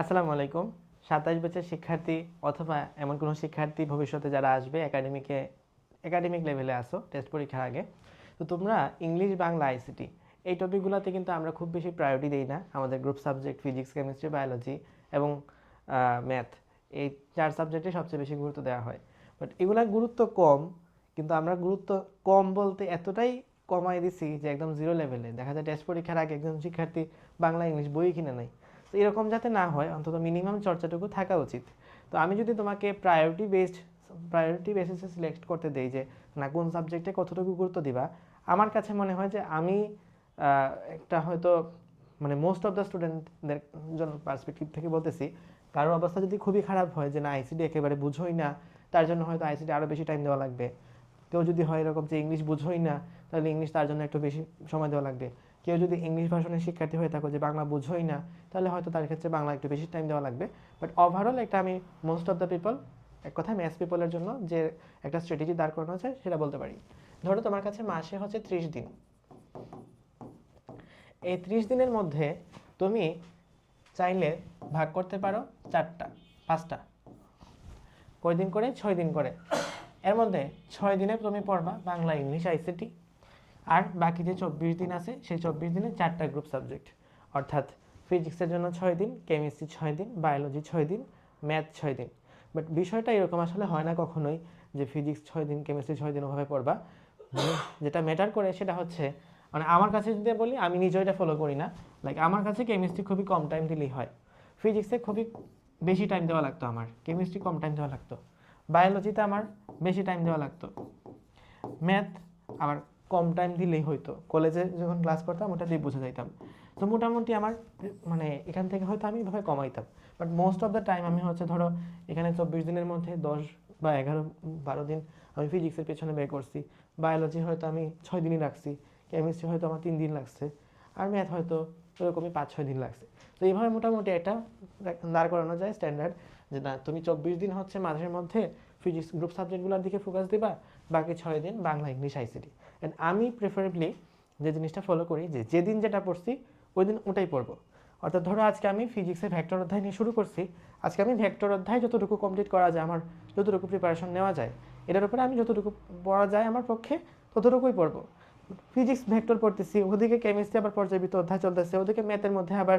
আসসালামু আলাইকুম। সাতাশ বছর শিক্ষার্থী অথবা এমন কোনো শিক্ষার্থী ভবিষ্যতে যারা আসবে একাডেমিকে একাডেমিক লেভেলে আসো টেস্ট পরীক্ষার আগে। তো তোমরা ইংলিশ বাংলা আইসিটি এই টপিকগুলোতে কিন্তু আমরা খুব বেশি প্রায়োরিটি দিই না। আমাদের group subject physics chemistry biology এবং ম্যাথ এই চার সাবজেক্টে সবচেয়ে বেশি গুরুত্ব দেওয়া হয়। বাট এগুলার গুরুত্ব কম, কিন্তু আমরা গুরুত্ব কম বলতে এতটাই কমাই দিছি যে একদম জিরো লেভেলে দেখা যায় টেস্ট পরীক্ষার আগে একজন শিক্ষার্থী বাংলা ইংলিশ বই কিনে নেয়। তো এরকম যাতে না হয়, অন্তত মিনিমাম চর্চাটুকু থাকা উচিত। তো আমি যদি তোমাকে প্রায়োরিটি বেসড প্রায়োরিটি বেসিসে সিলেক্ট করতে দেই যে, না, কোন সাবজেক্টে কতটুকু গুরুত্ব দিবা? আমার কাছে মনে হয় যে আমি একটা হয়তো মানে মোস্ট অফ দ্য স্টুডেন্টদের জন্য পার্সপেক্টিভ থেকে বলতেছি কারোর অবস্থা যদি খুবই খারাপ হয় যে, না আইসিডি একেবারে বুঝোই না, তার জন্য হয়তো আইসিডি আরও বেশি টাইম দেওয়া লাগবে। কেউ যদি হয় এরকম যে ইংলিশ বুঝোই না, তাহলে ইংলিশ তার জন্য একটু বেশি সময় দেওয়া লাগবে। কেউ যদি ইংলিশ ভাষণের শিক্ষার্থী হয়ে থাকো যে বাংলা বুঝোই না, তাহলে হয়তো তার ক্ষেত্রে বাংলা একটু বেশি টাইম দেওয়া লাগবে। বাট ওভারঅল একটা আমি মোস্ট অফ দ্য পিপল এক কথায় ম্যাথ পিপলের জন্য যে একটা স্ট্র্যাটেজি দাঁড় করানো আছে, সেটা বলতে পারি। ধরো তোমার কাছে মাসে হচ্ছে ত্রিশ দিন। এই ত্রিশ দিনের মধ্যে তুমি চাইলে ভাগ করতে পারো চারটা, পাঁচটা। কয় দিন করে? ছয় দিন করে। এর মধ্যে ছয় দিনে তুমি পড়বা বাংলা, ইংলিশ আইসিটি আর বাকি যে চব্বিশ দিন আছে, সেই চব্বিশ দিনে চারটা গ্রুপ সাবজেক্ট অর্থাৎ ফিজিক্সের জন্য ছয় দিন কেমিস্ট্রি ছয় দিন বায়োলজি ছয় দিন ম্যাথ ছয় দিন। বাট বিষয়টা এরকম আসলে হয় না কখনোই যে ফিজিক্স ছয় দিন কেমিস্ট্রি ছয় দিন ওভাবে পড়বা। মানে যেটা ম্যাটার করে সেটা হচ্ছে মানে আমার কাছে যদি বলি, আমি নিজেও এটা ফলো করি না। লাইক আমার কাছে কেমিস্ট্রি খুবই কম টাইম দিলেই হয়। ফিজিক্সে খুবই বেশি টাইম দেওয়া লাগতো আমার। কেমিস্ট্রি কম টাইম দেওয়া লাগতো। বায়োলজিতে আমার বেশি টাইম দেওয়া লাগতো। ম্যাথ আমার কম টাইম দিলেই হয়তো। কলেজে যখন ক্লাস করতাম, ওটা দিয়ে বুঝে যাইতাম। তো মোটামুটি আমার মানে এখান থেকে হয়তো আমি এভাবে কমাইতাম। But most of the time আমি হচ্ছে ধরো, এখানে চব্বিশ দিনের মধ্যে দশ বা এগারো, বারো দিন আমি ফিজিক্সের পেছনে ব্যয় করছি। বায়োলজি হয়তো আমি ছয় দিনই রাখছি। কেমিস্ট্রি হয়তো আমার তিন দিন লাগছে। আর ম্যাথ হয়তো ওরকমই পাঁচ, ছয় দিন লাগছে। তো এইভাবে মোটামুটি একটা দাঁড় করানো যায় স্ট্যান্ডার্ড যে না, তুমি চব্বিশ দিন হচ্ছে মাঝের মধ্যে ফিজিক্স গ্রুপ সাবজেক্টগুলোর দিকে ফোকাস দিবা, বাকি ছয় দিন বাংলা, ইংলিশ আইসিটি অ্যান্ড আমি প্রেফারেবলি যে জিনিসটা ফলো করি, যে যেদিন যেটা পড়ছি ওই দিন ওটাই পড়ব। অর্থাৎ ধরো আজকে আমি ফিজিক্সের ভেক্টর অধ্যায় নিয়ে শুরু করছি, আজকে আমি ভেক্টর অধ্যায় যতটুকু কমপ্লিট করা যায়, আমার যতটুকু প্রিপারেশন নেওয়া যায়, এটার উপরে আমি যতটুকু পড়া যায় আমার পক্ষে ততটুকুই পড়ব। ফিজিক্স ভেক্টর পড়তেছি, ওদিকে কেমিস্ট্রি আবার পর্যাবৃত্ত অধ্যায় চলতেছে, ওদিকে ম্যাথের মধ্যে আবার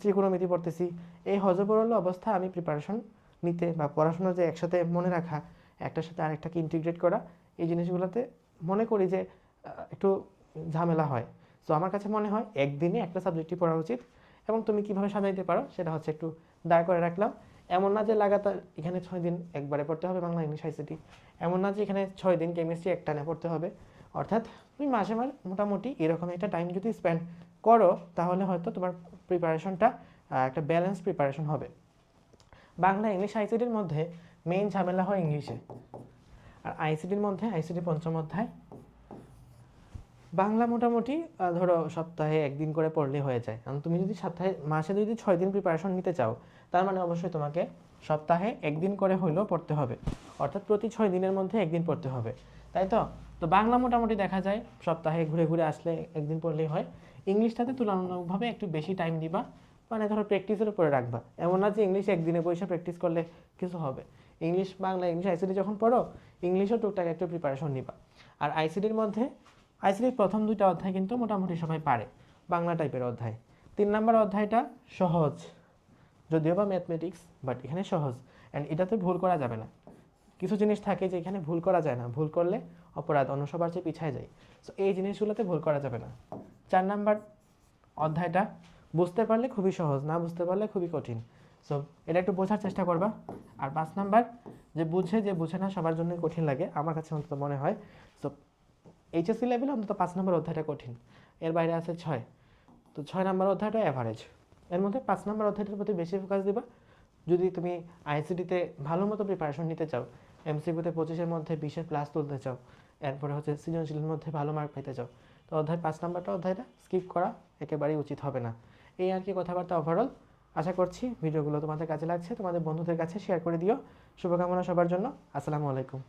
ত্রিকোণমিতি পড়তেছি, এই হজবরল অবস্থা আমি প্রিপারেশন নিতে বা পড়াশোনা যে একসাথে মনে রাখা, একটার সাথে আরেকটাকে ইন্টিগ্রেট করা, এই জিনিসগুলোতে মনে করি যে একটু ঝামেলা হয়। সো আমার কাছে মনে হয় একদিনে একটা সাবজেক্টই পড়া উচিত এবং তুমি কীভাবে সাজাইতে পারো সেটা হচ্ছে একটু দায় করে রাখলাম। এমন না যে লাগাতার এখানে ছয় দিন একবারে পড়তে হবে বাংলা, ইংলিশ আইসিটি এমন না যে এখানে ছয় দিন কেমিস্ট্রি একটানে পড়তে হবে। অর্থাৎ তুমি মাসে মাসে মোটামুটি এরকম একটা টাইম যদি স্পেন্ড করো, তাহলে হয়তো তোমার প্রিপারেশনটা একটা ব্যালেন্স প্রিপারেশন হবে। বাংলা ইংলিশ আইসিটির মধ্যে মেইন ঝামেলা হয় ইংলিশে। আর আইসিটির মধ্যে আইসিটি পঞ্চম অধ্যায়। বাংলা মোটামুটি ধরো সপ্তাহে একদিন করে পড়লে হয়ে যায়। কারণ তুমি যদি সপ্তাহে মাসে যদি ছয় দিন প্রিপারেশন নিতে চাও, তার মানে অবশ্যই তোমাকে সপ্তাহে একদিন করে হইলেও পড়তে হবে। অর্থাৎ প্রতি ছয় দিনের মধ্যে একদিন পড়তে হবে। তাই তো? তো বাংলা মোটামুটি দেখা যায়, সপ্তাহে ঘুরে ঘুরে আসলে একদিন পড়লেই হয়। ইংলিশটাতে তুলনামূলকভাবে একটু বেশি টাইম দিবা। মানে ধরো প্র্যাকটিসের উপরে রাখবা। এমন না যে ইংলিশ একদিনে বসে প্র্যাকটিস করলে কিছু হবে। ইংলিশ বাংলা ইংলিশ আইসিডি যখন পড়ো ইংলিশও টুকটাক একটু প্রিপারেশন নিবা। আর আইসিডির মধ্যে আইসিডির প্রথম দুইটা অধ্যায় কিন্তু মোটামুটি সবাই পারে। বাংলা টাইপের অধ্যায়। তিন নম্বর অধ্যায়টা সহজ। যদিও বা ম্যাথমেটিক্স বাট এখানে সহজ। অ্যান্ড এটাতে ভুল করা যাবে না। কিছু জিনিস থাকে যে এখানে ভুল করা যায় না। ভুল করলে অপরাধ অন্য সবার চেয়ে পিছায় যায়। সো এই জিনিসগুলোতে ভুল করা যাবে না। চার নাম্বার অধ্যায়টা বুঝতে পারলে খুবই সহজ, না বুঝতে পারলে খুবই কঠিন। সো এটা একটু বোঝার চেষ্টা করবা। আর পাঁচ নাম্বার, যে বুঝে যে বুঝে না সবার জন্যই কঠিন লাগে, আমার কাছে অন্তত মনে হয়। সো এইচএসসি লেভেলে অন্তত পাঁচ নম্বর অধ্যায়টা কঠিন। এর বাইরে আছে ছয়। তো ছয় নম্বর অধ্যায়টা অ্যাভারেজ এর মধ্যে পাঁচ নম্বর অধ্যায়টার প্রতি বেশি ফোকাস দিবা। যদি তুমি আইসিটিতে ভালো মতো প্রিপারেশন নিতে চাও এমসিকিউতে পঁচিশের মধ্যে বিশের প্লাস তুলতে চাও, এরপরে হচ্ছে সৃজনশীলের মধ্যে ভালো মার্ক পেতে চাও, তো অধ্যায় পাঁচ নাম্বারটা অধ্যায়টা স্কিপ করা একেবারেই উচিত হবে না। এই আর কি কথাবার্তা ওভারঅল আশা করছি ভিডিওগুলো তোমাদের কাছে লাগছে। তোমাদের বন্ধুদের কাছে শেয়ার করে দিও। শুভকামনা সবার জন্য। আসসালামু আলাইকুম।